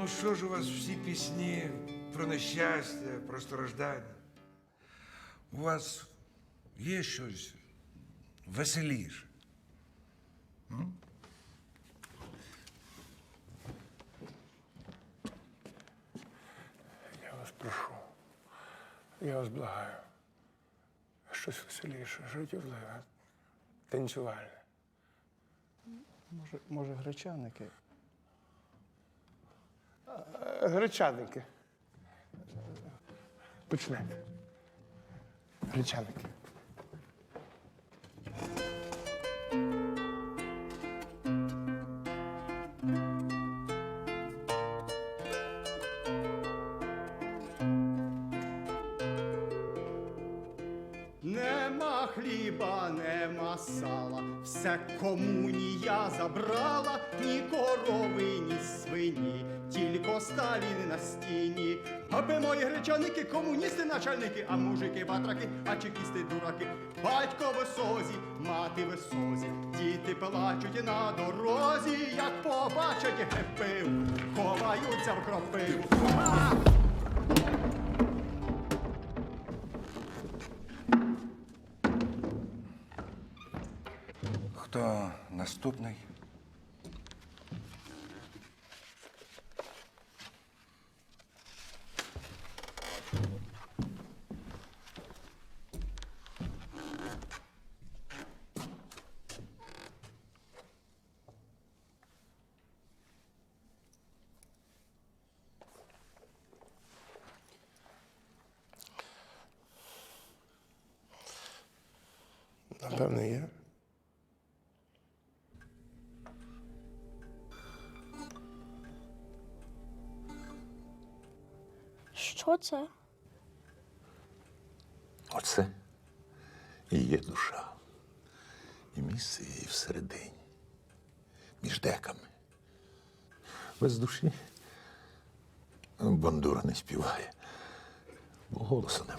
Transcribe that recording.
Ну що ж у вас всі пісні про нещастя, про страждання? У вас є щось веселіше? Я вас прошу, я вас благаю. Щось веселіше, життєвливе, танцювальне. Може, може, гречаники? Гречаники. Почнете. Гречаники. Нема хліба, нема сала, все комунія забрала, ні корови, ні свині, тільки Сталін на стіні. Аби мої гречаники, комуністи, начальники, а мужики батраки, а чекісти дураки. Батько в созі, мати в созі, діти плачуть на дорозі, як побачать гепив, ховаються в кропиву. Хто наступний? Напевно, є. Що це? Оце і є душа. І місце її всередині, між деками. Без душі бандура не співає, бо голосу немає.